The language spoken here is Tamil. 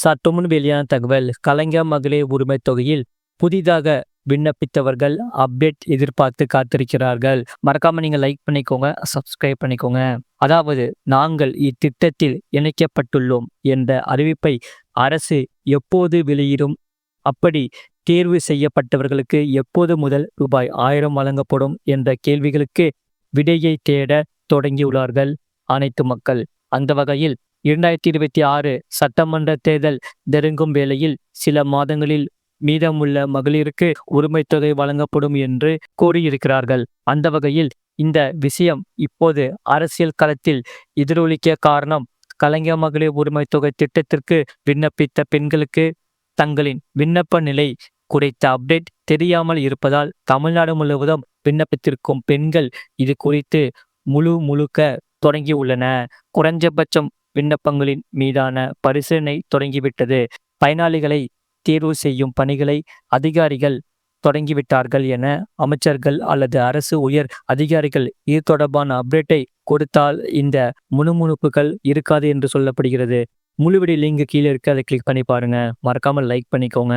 சற்றுமுன் வெளியான தகவல் கலைஞர் மகளிர் உரிமைத் தொகையில் புதிதாக விண்ணப்பித்தவர்கள் அப்டேட் எதிர்பார்த்து காத்திருக்கிறார்கள். மறக்காம நீங்க லைக் பண்ணிக்கோங்க சப்ஸ்கிரைப் பண்ணிக்கோங்க. அதாவது நாங்கள் இத்திட்டத்தில் இணைக்கப்பட்டுள்ளோம் என்ற அறிவிப்பை அரசு எப்போது வெளியிடும்? அப்படி தேர்வு செய்யப்பட்டவர்களுக்கு எப்போது முதல் ரூபாய் ஆயிரம் வழங்கப்படும் என்ற கேள்விகளுக்கு விடையை தேட தொடங்கியுள்ளார்கள் அனைத்து மக்கள். அந்த வகையில் இரண்டாயிரத்தி இருபத்தி ஆறு சட்டமன்ற தேர்தல் நெருங்கும் வேளையில் சில மாதங்களில் மீதமுள்ள மகளிருக்கு உரிமை தொகை வழங்கப்படும் என்று கூறியிருக்கிறார்கள். அந்த வகையில் இந்த விஷயம் இப்போது அரசியல் களத்தில் எதிரொலிக்க காரணம் கலைஞர் மகளிர் உரிமை தொகை திட்டத்திற்கு விண்ணப்பித்த பெண்களுக்கு தங்களின் விண்ணப்ப நிலை குறித்த அப்டேட் தெரியாமல் இருப்பதால் தமிழ்நாடு முழுவதும் விண்ணப்பித்திருக்கும் பெண்கள் இது குறித்து முழு முழுக்க தொடங்கியுள்ளன. குறைஞ்சபட்சம் விண்ணப்பங்களின் மீதான பரிசீலனை தொடங்கிவிட்டது. பயனாளிகளை தேர்வு செய்யும் பணிகளை அதிகாரிகள் தொடங்கிவிட்டார்கள் என அமைச்சர்கள் அல்லது அரசு உயர் அதிகாரிகள் இது தொடர்பான அப்டேட்டை கொடுத்தால் இந்த முணுமுணுப்புகள் இருக்காது என்று சொல்லப்படுகிறது. முழுவடி லிங்க் கீழே இருக்கு அதை கிளிக் பண்ணி பாருங்க. மறக்காமல் லைக் பண்ணிக்கோங்க.